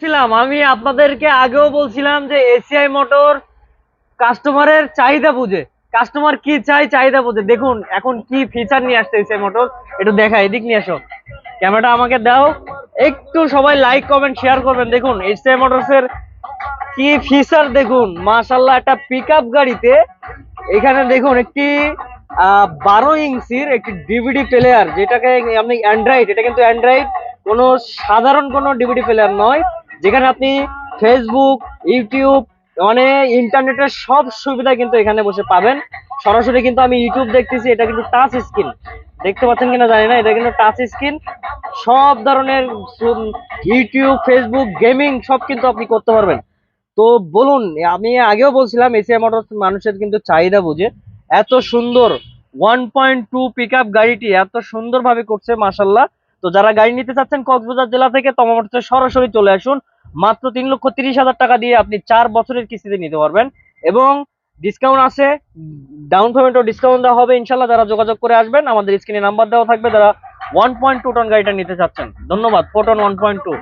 ছিলাম আমি আপনাদেরকে আগেও বলছিলাম যে এসিআই মোটর কাস্টমারের চাহিদা বুঝে। কাস্টমার কি চাই চাহিদা বুঝে। দেখুন, এখন কি ফিচার নিয়ে আসছে এসিআই মোটর একটু দেখা এদিক নিয়ে আসো ক্যামেরাটা আমাকে দাও। একটু সবাই লাইক কমেন্ট শেয়ার করবেন। দেখুন এসিআই মোটরস এর কি ফিচার দেখুন। মাশাল্লাহ একটা পিকআপ গাড়িতে এখানে দেখুন, একটি বারো ইঞ্চির একটি ডিভিডি প্লেয়ার যেটাকে আপনি অ্যান্ড্রয়েড এটা কিন্তু অ্যান্ড্রয়েড কোনো সাধারণ কোনো ডিভিডি প্লেয়ার নয়। যেখানে আপনি ফেসবুক ইউটিউব মানে ইন্টারনেটের সব সুবিধা কিন্তু এখানে বসে পাবেন। সরাসরি কিন্তু আমি ইউটিউব দেখতেছি, এটা কিন্তু টাচ স্ক্রিন দেখতে পাচ্ছেন কিনা জানি না, এটা কিন্তু টাচ স্ক্রিন সব ধরনের ইউটিউব ফেসবুক গেমিং সব কিন্তু আপনি করতে পারবেন। তো বলুন, আমি আগেও বলছিলাম এসিআই মোটরস মানুষের কিন্তু চাহিদা বুঝে। এত সুন্দর one point two pick up গাড়িটি এত সুন্দরভাবে করছে মাসাল্লাহ তো যারা গাড়ি নিতে চাচ্ছেন কক্সবাজার জেলা থেকে তমামোটরসে সরাসরি চলে আসুন। মাত্র তিন লক্ষ তিরিশ হাজার টাকা দিয়ে আপনি চার বছরের কিস্তিতে নিতে পারবেন এবং ডিসকাউন্ট আছে ডাউন পেমেন্টও ডিসকাউন্ট দেওয়া হবে ইনশাল্লাহ। যারা যোগাযোগ করে আসবেন, আমাদের স্ক্রিনে নাম্বার দেওয়া থাকবে। যারা ওয়ান পয়েন্ট টু টন গাড়িটা নিতে চাচ্ছেন, ধন্যবাদ। Photon one point two